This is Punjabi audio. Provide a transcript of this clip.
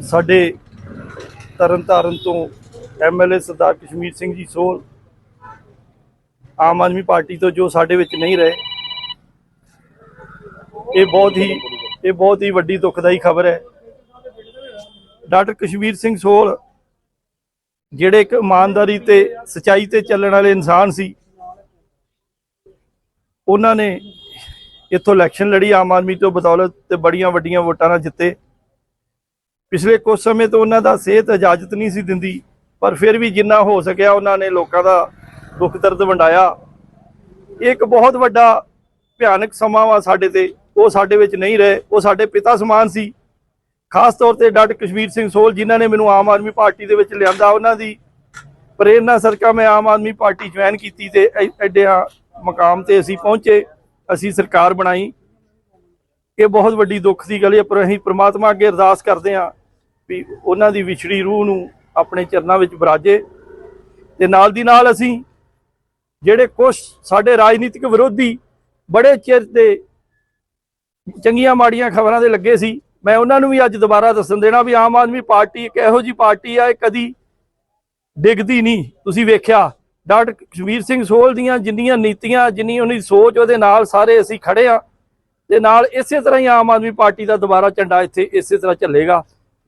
ਸਾਡੇ ਤਰਨਤਾਰਨ ਤੋਂ ਐਮਐਲਏ ਸਰਦਾਰ ਕਸ਼ਮੀਰ ਸਿੰਘ ਜੀ ਸੋਲ ਆਮ ਆਦਮੀ ਪਾਰਟੀ ਤੋਂ ਜੋ ਸਾਡੇ ਵਿੱਚ ਨਹੀਂ ਰਹੇ, ਇਹ ਬਹੁਤ ਹੀ, ਇਹ ਬਹੁਤ ਹੀ ਵੱਡੀ ਦੁਖਦਾਈ ਖਬਰ ਹੈ। ਡਾਕਟਰ ਕਸ਼ਮੀਰ ਸਿੰਘ ਸੋਲ ਜਿਹੜੇ ਇੱਕ ਇਮਾਨਦਾਰੀ ਤੇ ਸਚਾਈ ਤੇ ਚੱਲਣ ਵਾਲੇ ਇਨਸਾਨ ਸੀ, ਉਹਨਾਂ ਨੇ ਇੱਥੋਂ ਇਲੈਕਸ਼ਨ ਲੜੀ, ਆਮ ਆਦਮੀ ਤੋਂ ਬਦੌਲਤ ਤੇ ਬੜੀਆਂ ਵੱਡੀਆਂ ਵੋਟਾਂ ਨਾਲ ਜਿੱਤੇ। ਪਿਛਲੇ ਕੁਝ ਸਮੇਂ ਤੋਂ ਉਹਨਾਂ ਦਾ ਸਿਹਤ ਇਜਾਜ਼ਤ ਨਹੀਂ ਸੀ ਦਿੰਦੀ, ਪਰ ਫਿਰ ਵੀ ਜਿੰਨਾ ਹੋ ਸਕਿਆ ਉਹਨਾਂ ਨੇ ਲੋਕਾਂ ਦਾ ਦੁੱਖ ਦਰਦ ਵੰਡਾਇਆ। ਇਹ ਇੱਕ ਬਹੁਤ ਵੱਡਾ ਭਿਆਨਕ ਸਮਾਂ ਵਾ ਸਾਡੇ ਤੇ। ਉਹ ਸਾਡੇ ਵਿੱਚ ਨਹੀਂ ਰਹੇ, ਉਹ ਸਾਡੇ ਪਿਤਾ ਸਮਾਨ ਸੀ। ਖਾਸ ਤੌਰ ਤੇ ਡਾਕਟਰ ਕਸ਼ਮੀਰ ਸਿੰਘ ਸੋਲ ਜਿਨ੍ਹਾਂ ਨੇ ਮੈਨੂੰ ਆਮ ਆਦਮੀ ਪਾਰਟੀ ਦੇ ਵਿੱਚ ਲਿਆਂਦਾ, ਉਹਨਾਂ ਦੀ ਪ੍ਰੇਰਨਾ ਸਰਕਾ ਮੈਂ ਆਮ ਆਦਮੀ ਪਾਰਟੀ ਜੁਆਇਨ ਕੀਤੀ ਤੇ ਐ- ਐਡਿਆ ਮਕਾਮ ਤੇ ਅਸੀਂ ਪਹੁੰਚੇ, ਅਸੀਂ ਸਰਕਾਰ ਬਣਾਈ। ਇਹ ਬਹੁਤ ਵੱਡੀ ਦੁੱਖ ਦੀ ਗੱਲ ਹੈ, ਪਰ ਅਸੀਂ ਪ੍ਰਮਾਤਮਾ ਅੱਗੇ ਅਰਦਾਸ ਕਰਦੇ ਹਾਂ ਵੀ ਉਹਨਾਂ ਦੀ ਵਿਛੜੀ ਰੂਹ ਨੂੰ ਆਪਣੇ ਚਰਨਾਂ ਵਿੱਚ ਬਰਾਜੇ ਤੇ ਨਾਲ ਦੀ ਨਾਲ ਅਸੀਂ ਜਿਹੜੇ ਕੁਝ ਸਾਡੇ ਰਾਜਨੀਤਿਕ ਵਿਰੋਧੀ ਬੜੇ ਚਿਰ ਦੇ ਚੰਗੀਆਂ ਮਾੜੀਆਂ ਖਬਰਾਂ ਦੇ ਲੱਗੇ ਸੀ, ਮੈਂ ਉਹਨਾਂ ਨੂੰ ਵੀ ਅੱਜ ਦੁਬਾਰਾ ਦੱਸਣ ਦੇਣਾ ਵੀ ਆਮ ਆਦਮੀ ਪਾਰਟੀ ਇੱਕ ਇਹੋ ਜੀ ਪਾਰਟੀ ਆ, ਇਹ ਕਦੀ ਡਿੱਗਦੀ ਨਹੀਂ। ਤੁਸੀਂ ਵੇਖਿਆ, ਡਾਕਟਰ ਕਸ਼ਮੀਰ ਸਿੰਘ ਸੋਲ ਦੀਆਂ ਜਿੰਨੀਆਂ ਨੀਤੀਆਂ, ਜਿੰਨੀ ਉਹਦੀ ਸੋਚ, ਉਹਦੇ ਨਾਲ ਸਾਰੇ ਅਸੀਂ ਖੜੇ ਆ ਤੇ ਨਾਲ ਇਸੇ ਤਰ੍ਹਾਂ ਹੀ ਆਮ ਆਦਮੀ ਪਾਰਟੀ ਦਾ ਦੁਬਾਰਾ ਝੰਡਾ ਇੱਥੇ ਇਸੇ ਤਰ੍ਹਾਂ ਚੱਲੇਗਾ।